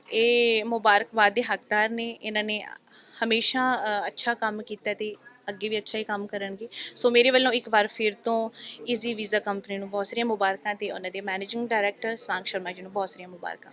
ਇਹ ਮੁਬਾਰਕਬਾਦ ਦੇ ਹੱਕਦਾਰ ਨੇ। ਇਹਨਾਂ ਨੇ ਹਮੇਸ਼ਾ ਅੱਛਾ ਕੰਮ ਕੀਤਾ ਤੇ ਅੱਗੇ ਵੀ ਅੱਛਾ ਹੀ ਕੰਮ ਕਰਨਗੇ। ਸੋ ਮੇਰੇ ਵੱਲੋਂ ਇੱਕ ਵਾਰ ਫਿਰ ਤੋਂ ਈਜ਼ੀ ਵੀਜ਼ਾ ਕੰਪਨੀ ਨੂੰ ਬਹੁਤ ਸਾਰੀਆਂ ਮੁਬਾਰਕਾਂ ਤੇ ਉਹਨਾਂ ਦੇ ਮੈਨੇਜਿੰਗ ਡਾਇਰੈਕਟਰ ਸਵਾਂਗ ਸ਼ਰਮਾ ਜੀ ਨੂੰ ਬਹੁਤ ਸਾਰੀਆਂ ਮੁਬਾਰਕਾਂ।